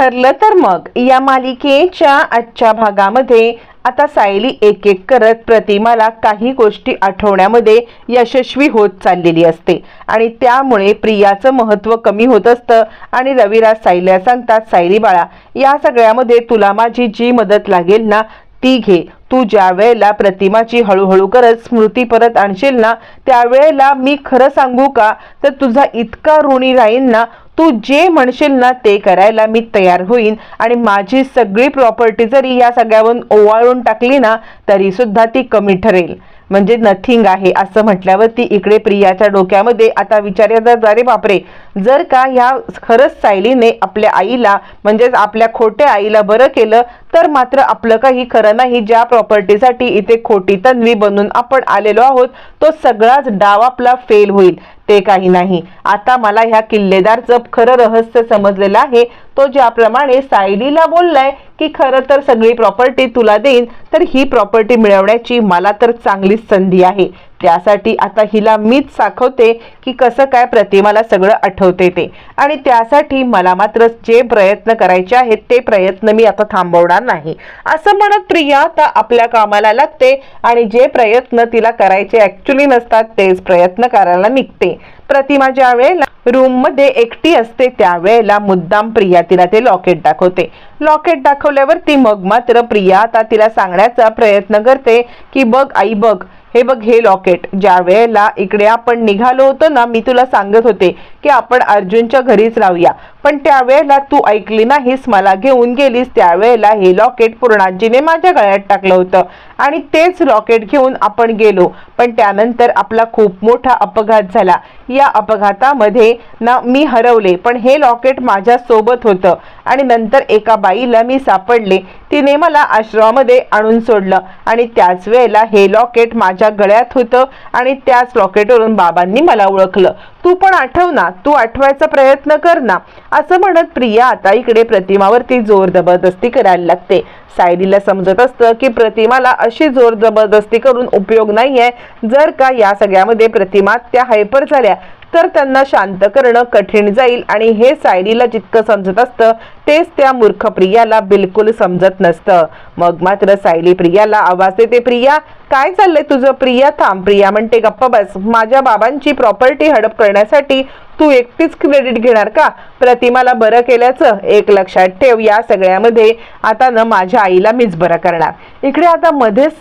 ठरलं तर मग. या मालिकेच्या आजच्या भागामध्ये आता सायली एक एक करत प्रतिमाला काही गोष्टी आठवण्यामध्ये यशस्वी होत चाललेली असते. आणि त्यामुळे प्रियाचं महत्त्व कमी होत असतं आणि रविराज सायलीला सांगतात सायली बाळा या सगळ्यामध्ये तुला माझी जी मदत लागेल ना ती घे. तू ज्या वेळेला प्रतिमाची हळूहळू करत स्मृती परत आणशील ना त्यावेळेला मी खरं सांगू का? तर तुझा इतका ऋणी राहीन ना तू जे म्हणशील ना ते करायला मी तयार होईन आणि माझी सगळी प्रॉपर्टी जरी या सगळ्यावरून ओवाळून टाकली ना तरी सुद्धा ती कमी ठरेल. म्हणजे नथिंग आहे असं म्हटल्यावरती इकडे प्रियाच्या डोक्यामध्ये आता विचार येतात अरे बापरे जर का ह्या खरंच सायलीने आपल्या आईला म्हणजेच आपल्या खोट्या आईला बरं केलं तर मात्र आपलं काही खरं नाही. ज्या प्रॉपर्टीसाठी इथे खोटी तन्वी बनून आपण आलेलो आहोत तो सगळाच डाव आपला फेल होईल. ते काही नाही. आता मला ह्या किल्लेदारचं खरं रहस्य समजलेलं आहे. तो ज्याप्रमाणे सायलीला बोललाय की खरं तर सगळी प्रॉपर्टी तुला देईन तर ही प्रॉपर्टी मिळवण्याची मला तर चांगलीच संधी आहे. त्यासाठी आता हिला मीच साखवते की कसं काय प्रतिमाला सगळं आठवते ते. आणि त्यासाठी मला मात्र जे प्रयत्न करायचे आहेत ते प्रयत्न मी आता थांबवणार नाही. असं म्हणत प्रिया आता आपल्या कामाला लागते आणि जे प्रयत्न तिला करायचे ऍक्च्युली नसतात तेच प्रयत्न करायला निघते. प्रतिमा ज्या वेळेला रूममध्ये एकटी असते त्यावेळेला मुद्दाम प्रिया तिला ते लॉकेट दाखवते. लॉकेट दाखवल्यावर ती मग मात्र प्रिया आता तिला सांगण्याचा प्रयत्न करते की बघ आई बघ हे बघ हे लॉकेट. ज्या वेळेला इकडे आपण निघालो होतो ना मी तुला सांगत होते की आपण अर्जुनच्या घरीच राहूया. पण त्यावेळेला तू ऐकली नाहीस मला घेऊन गेलीस. त्यावेळेला हे लॉकेट पूर्णाजीने माझ्या गळ्यात टाकलं होतं. आणि तेच लॉकेट घेऊन आपण गेलो. पण त्यानंतर आपला खूप मोठा अपघात झाला. या अपघातामध्ये ना मी हरवले पण हे लॉकेट माझ्या सोबत होतं. आणि नंतर एका बाईला मी सापडले. तिने मला आश्रमामध्ये आणून सोडलं. आणि त्याच वेळेला हे लॉकेट माझ्या गळ्यात होतं आणि त्याच लॉकेटवरून बाबांनी मला ओळखलं. तू पण आठव ना. तू आठवायचा प्रयत्न कर ना. असं म्हणत प्रिया आता इकडे प्रतिमावरती जोर जबरदस्ती करायला लागते. सायलीला समजत असतं की प्रतिमाला अशी जोर जबरदस्ती करून उपयोग नाहीये. जर का या सगळ्यामध्ये प्रतिमा त्या हायपर झाल्या तर त्यांना शांत करणं कठीण जाईल आणि हे सायलीला जितकं समजत असतं तेच त्या मूर्ख प्रियाला बिलकुल समजत नसतं. मग मात्र सायली प्रियाला आवाज देते प्रिया काय चाललंय तुझं? प्रिया थांब. प्रिया म्हणते गप्पा बस. माझ्या बाबांची प्रॉपर्टी हडप करण्यासाठी तू एकटीच क्रेडिट घेणार का? प्रतिमाला बरं केल्याचं एक लक्षात ठेव या सगळ्यामध्ये. आता न माझ्या आईला मीच बरं करणार. इकडे आता मध्येच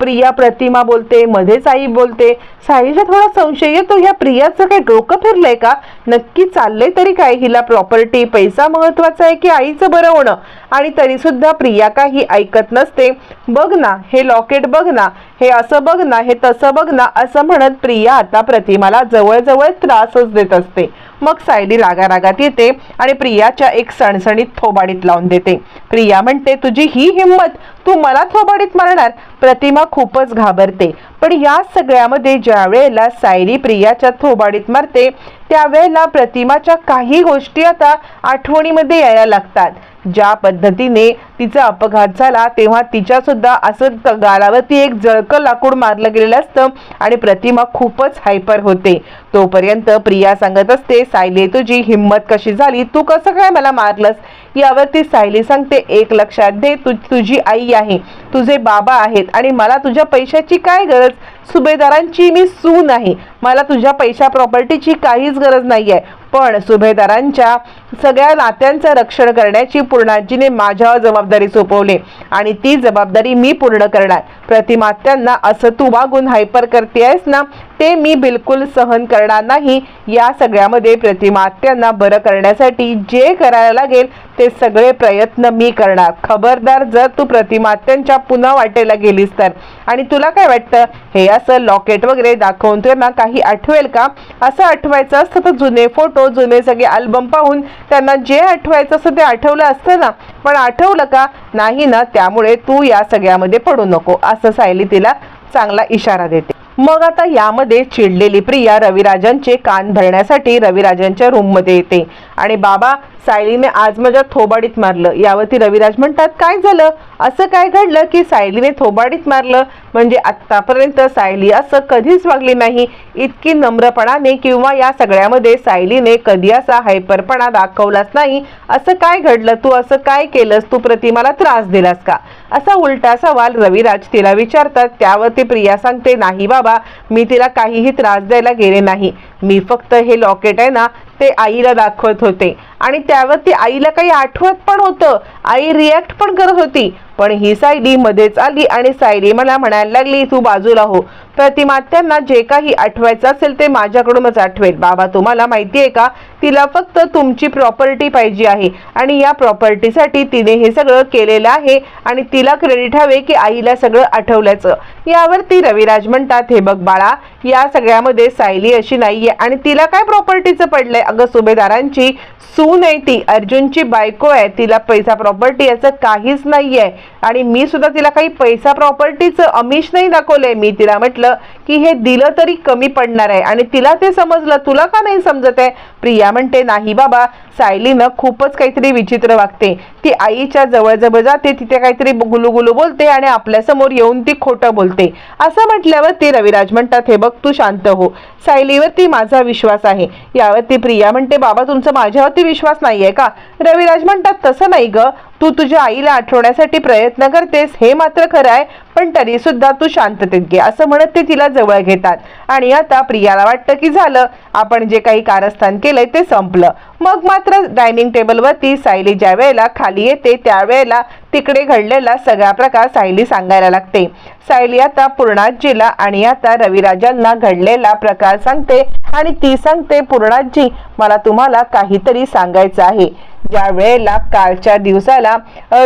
प्रिया प्रतिमा बोलते मध्येच आई बोलते. साईला थोडा संशय येतो ह्या प्रियाचं काही डोकं फिरलंय का? नक्की चाललंय तरी काय? हिला प्रॉपर्टी पैसा महत्त्वाचा आहे की आईचं बरं होणं? आणि तरी सुद्धा प्रिया काही ऐकत नसते. बघ ना हे लॉकेट बघ ना. हे असं बघ ना हे तसं बघ ना असं म्हणत प्रिया आता प्रतिमाला जवळजवळ त्रासच देत असते. मग सायली रागारागात येते आणि प्रियाच्या एक सणसणीत थोबाडीत लावून देते. प्रिया म्हणते तुझी ही हिंमत तू मला थोबाडीत मारणार? प्रतिमा खूपच घाबरते. पण या सगळ्यामध्ये ज्या वेळेला सायली प्रियाच्या थोबाडीत मारते त्यावेळेला प्रतिमाच्या काही गोष्टी आता आठवणीमध्ये यायला लागतात. ज्या पद्धतीने तिचा अपघात झाला तेव्हा तिच्या सुद्धा असं त- गालावरती एक जळकं लाकूड मारलं गेलेलं असतं आणि प्रतिमा खूपच हायपर होते. तोपर्यंत प्रिया सांगत असते सायली तुझी हिंमत कशी झाली? तू कसं काय मला मारलंस? यावरती सायली सांगते एक लक्षात दे तू तुझी आई आहे तुझे बाबा आहेत आणि मला तुझ्या पैशाची काय गरज? सुभेदारांची मी सून आहे. मला तुझ्या पैशा प्रॉपर्टीची काहीच गरज नाही आहे पण सुभेदारांच्या सगळ्या नात्यांचं रक्षण करण्याची पूर्णाजीने माझ्यावर जबाबदारी सोपवली. आणि ती जबाबदारी मी पूर्ण करणार. प्रतिमात्यांना असं तू वागून हायपर करतेयस ना ते मी बिलकुल सहन करणार नाही. या सगळ्यामध्ये प्रतिमात्यांना बरं करण्यासाठी जे करायला लागेल ते सगळे प्रयत्न मी करणार. खबरदार जर तू प्रतिमात्यांच्या पुन्हा वाटेला गेलीस तर. आणि तुला काय वाटतं? हे असं लॉकेट वगैरे दाखवून त्यांना काही आठवेल का? असं आठवायचं असतं तर जुने फोटो जुने सगळे अल्बम पाहून त्यांना जे आठवायचं असतं ते आठवलं असतं ना. पण आठवलं का? नाही ना त्यामुळे तू या सगळ्यामध्ये पडू नको. असं सायली तिला चांगला इशारा देते. मग आता यामध्ये चिडलेली प्रिया रविराजांचे कान भरण्यासाठी रविराजांच्या रूममध्ये येते. आणि बाबा सायलीने आज माझ्या थोबाडीत मारलं. यावरती रविराज म्हणतात काय झालं? असं काय घडलं की सायलीने थोबाडीत मारलं? म्हणजे आत्तापर्यंत सायली असं कधीच वागली नाही. इतकी नम्रपणाने किंवा या सगळ्यामध्ये सायलीने कधी असा हायपरपणा दाखवलाच नाही. असं काय घडलं? तू असं काय केलंस? तू प्रतिमाला त्रास दिलास का? असा उलटा सवाल रविराज तिला विचारतात. त्यावरती प्रिया सांगते नाही बाबा मी तिला काहीही त्रास द्यायला गेले नाही. मी फक्त हे लॉकेट आहे ना ते आईला दाखवत होते. आणि त्यावर ती आईला काही आठवत पण होतं. आई रिॲक्ट पण करत होती. पण ही सायली मध्येच आली आणि सायली मला म्हणायला लागली तू बाजूला हो. प्रतिमात्यांना जे काही आठवायचं असेल ते माझ्याकडूनच आठवेल. बाबा तुम्हाला माहिती आहे का? तिला फक्त तुमची प्रॉपर्टी पाहिजे आहे आणि या प्रॉपर्टीसाठी तिने हे सगळं केलेलं आहे आणि तिला क्रेडिट हवे की आईला सगळं आठवल्याचं. यावरती रविराज म्हणतात हे बघ बाळा या सगळ्यामध्ये सायली अशी नाहीये आणि तिला काय प्रॉपर्टीचं पडलंय? अगं सुभेदारांची सून आहे ती. अर्जुनची बायको आहे. तिला पैसा प्रॉपर्टी याचं काहीच नाहीये. आणि मी सुद्धा तिला काही पैसा प्रॉपर्टीचं अमिष नाही दाखवलंय. मी तिला म्हटलं की हे दिलं तरी कमी पडणार आहे. आणि तिला ते समजलं. तुला का नाही समजत आहे? प्रिया म्हणते नाही बाबा सायलीनं खूपच काहीतरी विचित्र वागते. ती आईच्या जवळजवळ जाते तिथे काहीतरी गुलुगुलू बोलते आणि आपल्यासमोर येऊन ती खोटं बोलते. असं म्हटल्यावर ती रविराज म्हणतात हे बघ तू शांत हो. सायलीवरती माझा विश्वास आहे. यावरती प्रिया म्हणते बाबा तुमचा माझ्यावरती विश्वास नाही आहे का? रविराज म्हणतात तसं नाही ग. तू तुझ्या आईला आठवण्यासाठी प्रयत्न करतेस. हे मात्र खरं आहे. पण तरी सुद्धा तू शांततेत घे असं म्हणत ते तिला जवळ घेतात. आणि आता प्रियाला वाटतं की झालं आपण जे काही कारस्थान केलंय ते संपलं. मग मात्र डायनिंग टेबलवरती सायली ज्या वेळेला खाली येते त्यावेळेला तिकडे घडलेला सगळा प्रकार सायली सांगायला लागते. सायली आता पूर्णाजीला आणि आता रविराजांना घडलेला प्रकार सांगते आणि ती सांगते पूर्णाजी मला तुम्हाला काहीतरी सांगायचं आहे. ज्या वेळेला कालच्या दिवसाला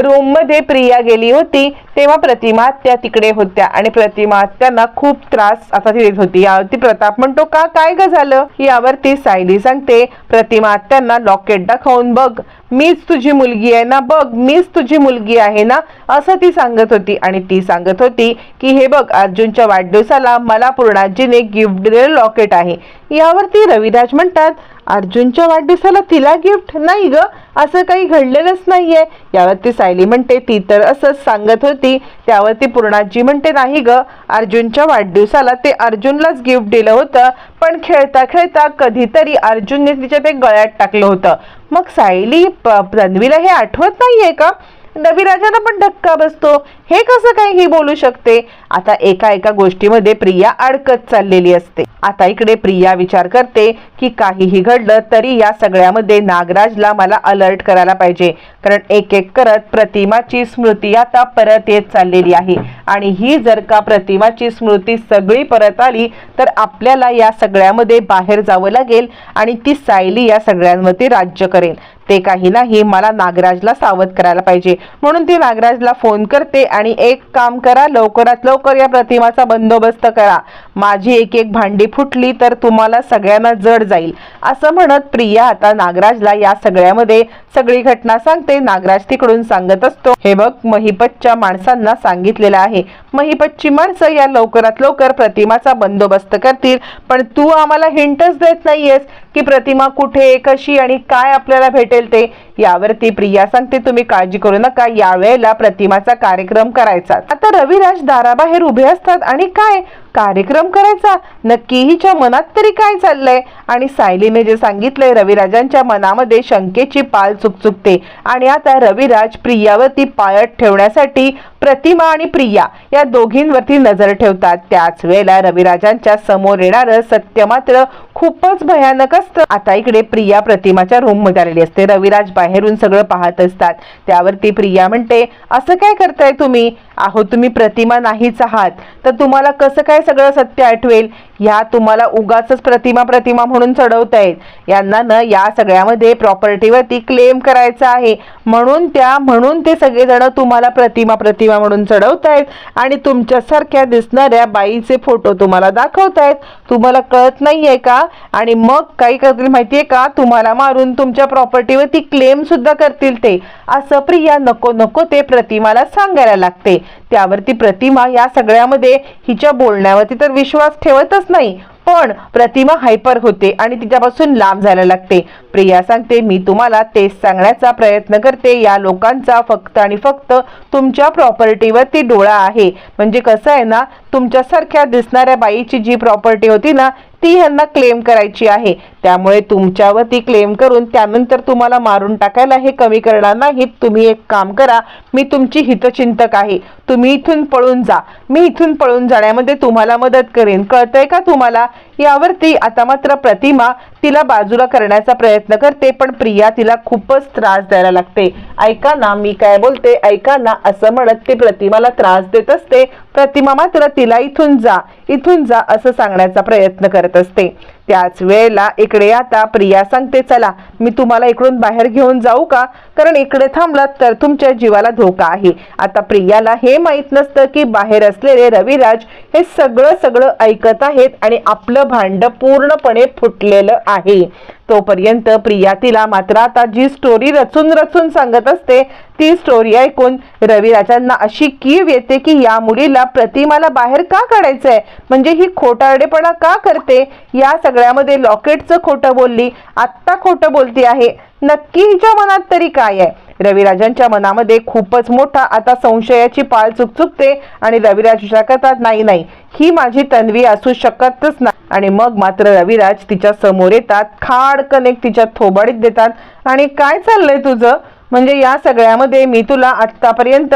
रूममध्ये प्रिया गेली होती तेव्हा प्रतिमा त्या तिकडे होत्या. आणि प्रतिमा त्यांना खूप त्रास आता ती देत होती. यावरती प्रताप म्हणतो का काय ग झालं? यावरती सायली सांगते प्रतिमा त्यांना लॉकेट दाखवून बघ. मीच तुझी मुलगी आहे ना बघ. मीच तुझी मुलगी आहे ना? असं ती सांगत होती. आणि ती सांगत होती की हे बघ अर्जुनच्या वाढदिवसाला मला पूर्णाजीने गिफ्ट दिलेलं लॉकेट आहे. यावरती रविराज म्हणतात अर्जुनच्या वाढदिवसाला तिला गिफ्ट नाही ग असं काही घडलेलंच नाहीये. यावरती सायली म्हणते ती तर असंच सांगत होती. त्यावरती पूर्णाजी म्हणते नाही ग अर्जुनच्या वाढदिवसाला ते अर्जुनलाच गिफ्ट दिलं होतं पण खेळता खेळता कधीतरी अर्जुनने तिच्या ते गळ्यात टाकलं होतं. मग सायली प- तन्वीला हे आठवत नाहीये का? रविराजांना पण धक्का बसतो. हे कसं काय ही बोलू शकते? आता एका एका गोष्टीमध्ये प्रिया अडकत चाललेली असते. आता इकडे प्रिया विचार करते की काहीही घडलं तरी या सगळ्यामध्ये नागराजला मला अलर्ट करायला पाहिजे. कारण एक एक करत प्रतिमाची स्मृती आता परत येत चाललेली आहे. आणि ही जर का प्रतिमाची स्मृती सगळी परत आली तर आपल्याला या सगळ्यामध्ये बाहेर जावं लागेल आणि ती सायली या सगळ्यांवरती राज्य करेल. ते काही नाही मला नागराजला सावध करायला पाहिजे. म्हणून ती नागराजला फोन करते आणि एक काम करा लवकरात लवकर या प्रतिमाचा बंदोबस्त करा. माझी एक एक भांडी फुटली तर तुम्हाला सगळ्यांना जड जाईल. असं म्हणत प्रिया आता नागराजला या सगळ्यामध्ये सगळी घटना सांगते. नागराज तिकडून सांगत असतो हे बघ महिपतच्या माणसांना सांगितलेलं आहे. महिपतची माणसं या लवकरात लवकर प्रतिमाचा बंदोबस्त करतील पण तू आम्हाला हिंटच देत नाहीयेस. की प्रतिमा कुठे कशी आणि काय आपल्याला भेटेल ते यावरती प्रिया सांगते. तुम्ही काळजी करू नका. यावेळेला प्रतिमाचा कार्यक्रम करायचा. आता रविराज दाराबाहेर उभे असतात आणि काय? कार्यक्रम करायचा? नक्की हिच्या मनात तरी काय चाललंय? आणि सायलीने जे सांगितलंय रविराजांच्या मनामध्ये शंकेची पाल चुकचुकते. आणि आता रविराज प्रियावरती पाळत ठेवण्यासाठी प्रतिमा आणि प्रिया या दोघींवरती नजर ठेवतात. त्याच वेळेला रविराजांच्या समोर येणारं सत्य मात्र खूपच भयानक असतं. आता इकडे प्रिया प्रतिमाच्या रूममध्ये आलेली असते. रविराज बाहेरून सगळं पाहत असतात. त्यावरती प्रिया म्हणते असं काय करताय तुम्ही? आहो तुम्ही प्रतिमा नाहीच आहात. तर तुम्हाला कसं काय सगळं सत्य आठवेल. ह्या तुम्हाला उगाच प्रतिमा प्रतिमा म्हणून चढवतायत यांना न या सगळ्यामध्ये प्रॉपर्टीवरती क्लेम करायचा आहे. म्हणून त्या म्हणून ते सगळेजण तुम्हाला प्रतिमा प्रतिमा म्हणून चढवतायत आणि तुमच्यासारख्या दिसणाऱ्या बाईचे फोटो तुम्हाला दाखवतायत तुम्हाला कळत नाहीये का? आणि मग काही करतील माहितीये का? तुम्हाला मारून तुमच्या प्रॉपर्टीवरती क्लेम सुद्धा करतील ते. असं प्रिया नको नको ते प्रतिमाला सांगायला लागते. त्यावरती प्रतिमा या सगळ्यामध्ये हिच्या बोलण्यावरती तर विश्वास ठेवतच नाही पण प्रतिमा हायपर होते आणि तिच्यापासून लांब जायला लागते. प्रिया सांगते मी तुम्हाला तेच सांगण्याचा प्रयत्न करते. या लोकांचा फक्त आणि फक्त तुमच्या प्रॉपर्टीवरती डोळा आहे. म्हणजे कसं आहे ना तुमच्यासारख्या दिसणाऱ्या बाईची जी प्रॉपर्टी होती ना ती ह्यांना क्लेम करायची आहे. त्यामुळे तुमच्यावर ती क्लेम करून त्यानंतर तुम्हाला मारून टाकायला हे कमी करणार नाहीत. तुम्ही एक काम करा मी तुमची हितचिंतक आहे. तुम्ही इथून पळून जा. मी इथून पळून जाण्यामध्ये तुम्हाला मदत करेन. कळतंय का तुम्हाला? यावरती आता मात्र प्रतिमा तिला बाजूला करण्याचा प्रयत्न करते पण प्रिया तिला खूपच त्रास द्यायला लागते. ऐका ना मी काय बोलते? ऐका ना असं म्हणत ती प्रतिमाला त्रास देत असते. प्रतिमा मात्र तिला इथून जा इथून जा असं सांगण्याचा प्रयत्न करत असते. त्याच वेळेला इकडे आता प्रिया सांगते चला मी तुम्हाला इकडून बाहेर घेऊन जाऊ का? कारण इकडे थांबलात तर तुमच्या जीवाला धोका आहे. आता प्रियाला हे माहीत नसतं की बाहेर असलेले रविराज हे सगळं सगळं ऐकत आहेत आणि आपलं भांड पूर्णपणे फुटलेलं आहे. तोपर्यंत प्रिया तिला मात्र आता जी स्टोरी रचून रचून सांगत असते ती स्टोरी ऐकून रविराजांना अशी कीव येते की या मुलीला प्रतिमाला बाहेर का काढायचं आहे म्हणजे ही खोटारडेपणा का करते? या सगळ्यामध्ये लॉकेटचं खोटं बोलली आत्ता खोटं बोलती आहे. नक्की हिच्या मनात तरी काय आहे? रविराजांच्या मनामध्ये खूपच मोठा आता संशयाची पाळ चुकचुकते आणि रविराज विचार करतात नाही नाही ही माझी तन्वी असू शकतच नाही आणि मग मात्र रविराज तिच्या समोर येतात खाडकन एक तिच्या थोबाडीत देतात. आणि काय चाललंय तुझं? म्हणजे या सगळ्यामध्ये मी तुला आत्तापर्यंत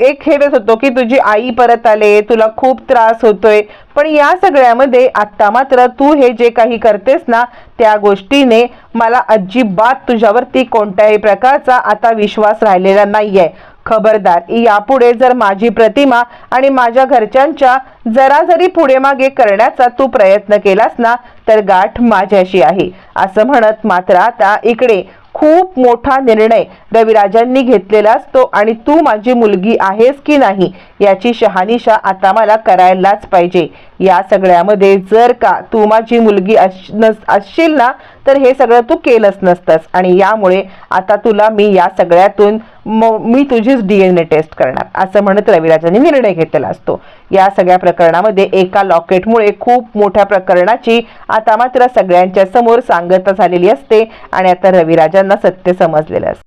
एक हेवेत होतो की तुझी आई परत आले तुला खूप त्रास होतोय. पण या सगळ्यामध्ये आत्ता मात्र तू हे जे काही करतेस ना त्या गोष्टीने मला अजिबात तुझ्यावरती कोणत्याही प्रकारचा आता विश्वास राहिलेला नाहीये. खबरदार यापुढे जर माझी प्रतिमा आणि माझ्या घरच्यांच्या जरा जरी पुढे मागे करण्याचा तू प्रयत्न केलास ना तर गाठ माझ्याशी आहे. असं म्हणत मात्र आता इकडे खूप मोठा निर्णय रविराजांनी घेतलेला असतो आणि तू माझी मुलगी आहेस की नाही याची शहानिशा आता मला करायलाच पाहिजे. या सगळ्यामध्ये जर का तू माझी मुलगी अश- नस- असशील ना तर हे सगळं तू केलंच नसतंस. आणि यामुळे आता तुला मी या सगळ्यातून मी तुझीच डी एन ए टेस्ट करणार असं म्हणत रविराजांनी निर्णय घेतलेला असतो. या सगळ्या प्रकरणामध्ये एका लॉकेटमुळे खूप मोठ्या प्रकरणाची आता मात्र सगळ्यांच्या समोर सांगता झालेली असते आणि आता रविराजांना सत्य समजलेलं असतं.